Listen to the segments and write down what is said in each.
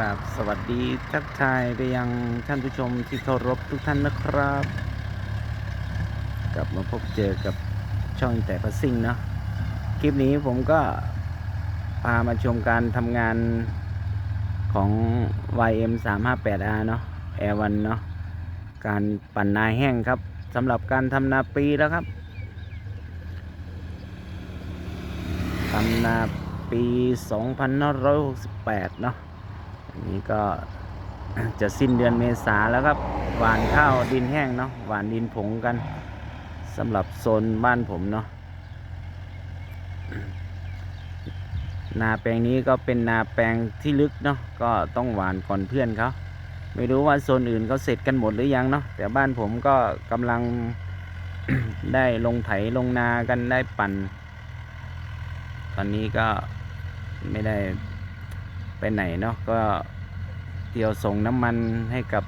ราบสวัสดีทักทายไปยังท่านผู้ชมที่เคารพทุกท่านนะครับ กลับมาพบเจอกับช่องแต่พัสซิ่งเนาะคลิปนี้ผมก็พามาชมการทำงานของ YM 3 5 8 R เนาะ Air 1เนาะการปั่นนาแห้งครับสำหรับการทำนาปีแล้วครับทำนาปี 2568 เนาะ นี้ก็จะสิ้นเดือนเมษาแล้วครับหวานข้าวดินแห้งเนาะหวานดินผงกันสำหรับโซนบ้านผมเนาะนาแปลงนี้ก็เป็นนาแปลงที่ลึกเนาะก็ต้องหวานก่อนเพื่อนเขาไม่รู้ว่าโซนอื่นเขาเสร็จกันหมดหรือยังเนาะแต่บ้านผมก็กำลัง ได้ลงไถลงนากันได้ปั่น ตอนนี้ก็ไม่ได้ ไปไหนเนาะก็เที่ยวส่งน้ำมันให้กับ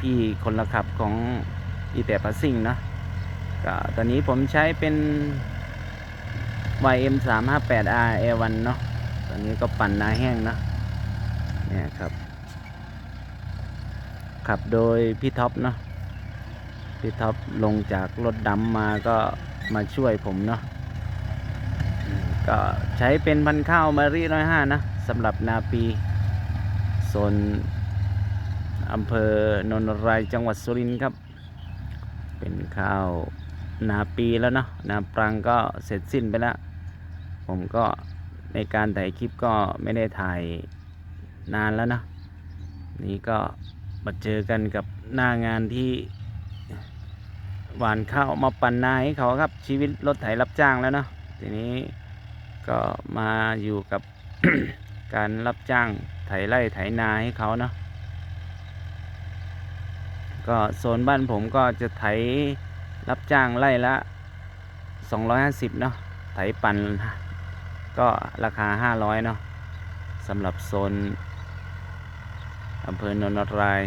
พี่คนละขับของอีแต่พัสซิ่งเนาะก็ตอนนี้ผมใช้เป็น YM 3 5 8 R A1 เนาะตอนนี้ก็ปั่นนาแห้งเนาะเนี่ยครับ ขับโดยพี่ท็อปเนาะพี่ท็อปลงจากรถดำมาก็มาช่วยผมเนาะ ก็ใช้เป็นพันธุ์ข้าวมารีร้อยห้านะสำหรับนาปีโซนอำเภอนนทรายจังหวัดสุรินทร์ครับ เป็นข้าวนาปีแล้วเนาะนาปรังก็เสร็จสิ้นไปแล้ว ผมก็ในการถ่ายคลิปก็ไม่ได้ถ่ายนานแล้วนะนี่ก็มาเจอกันกับหน้างานที่หวานข้าวมาปั่นนาให้เขาครับชีวิตรถไถรับจ้างแล้วเนาะทีนี้ ก็มาอยู่กับการรับจ้างไถไร่ไถนาให้เขาเนาะก็โซนบ้านผมก็จะไถรับจ้างไร่ละ 250 เนาะไถปั่นก็ราคา 500 เนาะสำหรับโซนอำเภอโนนทราย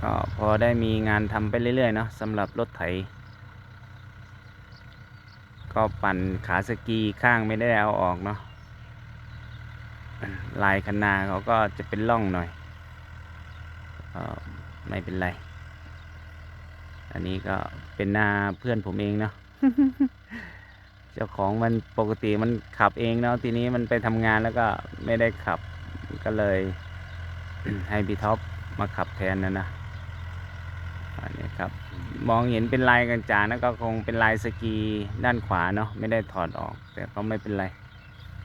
ก็พอได้มีงานทำไปเรื่อยๆเนาะสำหรับรถไถ ก็ปั่นขาสกีข้างไม่ได้เอาออกเนาะลายคันนาเขาก็จะเป็นร่องหน่อยก็ไม่เป็นไร อันนี้ก็เป็นหน้าเพื่อนผมเองเนาะเจ้าของมันปกติมันขับเองเนาะทีนี้มันไปทำงานแล้วก็ไม่ได้ขับก็เลยให้พี่ท็อปมาขับแทนนะนะ อันนี้ครับ มองเห็นเป็นลายกันจานะก็คงเป็นลายสกีด้านขวาเนาะไม่ได้ถอดออก แต่ก็ไม่เป็นไร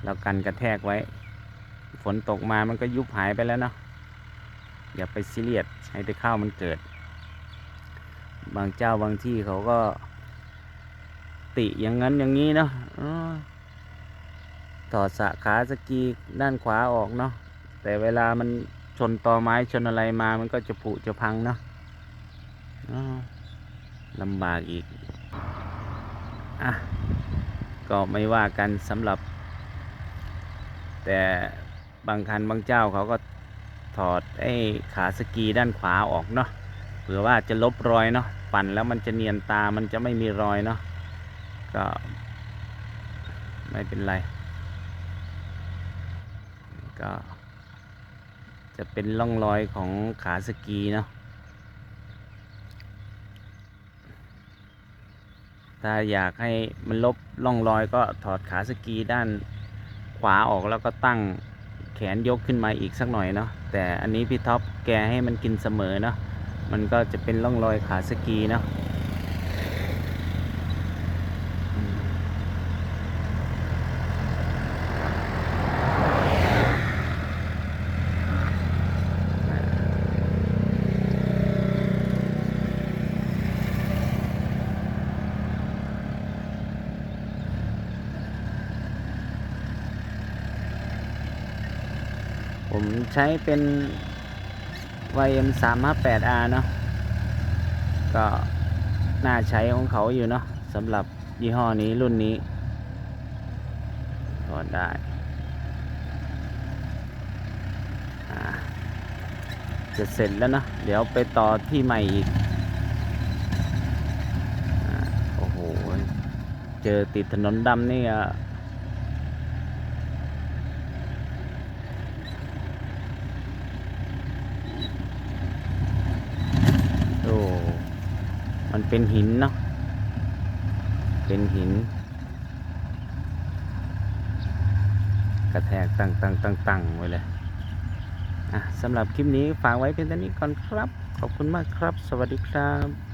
เรากันกระแทกไว้ ฝนตกมามันก็ยุบหายไปแล้วเนาะอย่าไปซีเรียสให้แต่ข้าวมันเกิด บางเจ้าบางที่เขาก็ติอย่างนั้นอย่างนี้เนาะถอดสะขาสกีด้านขวาออกเนาะแต่เวลามันชนตอไม้ชนอะไรมามันก็จะผุจะพังเนาะ ลำบากอีก อะ ก็ไม่ว่ากันสำหรับ แต่บางคันบางเจ้าเขาก็ถอดไอ้ขาสกีด้านขวาออกเนาะเผื่อว่าจะลบรอยเนาะปั่นแล้วมันจะเนียนตามันจะไม่มีรอยเนาะก็ไม่เป็นไร ก็จะเป็นร่องรอยของขาสกีเนาะ ถ้าอยากให้มันลบร่องรอยก็ถอดขาสกีด้านขวาออกแล้วก็ตั้งแขนยกขึ้นมาอีกสักหน่อยเนาะแต่อันนี้พี่ท็อปแกให้มันกินเสมอเนาะมันก็จะเป็นร่องรอยขาสกีเนาะ ผมใช้เป็น YM 3 5 8 R เนาะก็น่าใช้ของเขาอยู่เนาะสำหรับยี่ห้อนี้รุ่นนี้ก็ได้จะเสร็จแล้วเนาะเดี๋ยวไปต่อที่ใหม่อีกอโอ้โห เจอติดถนนดำนี่อะ มันเป็นหินเนาะเป็นหิน กระแทกตั้งตั้งตั้งตั้งไว้เลยอะสำหรับคลิปนี้ฝากไว้เพียงเท่านี้ก่อนครับ ขอบคุณมากครับ สวัสดีครับ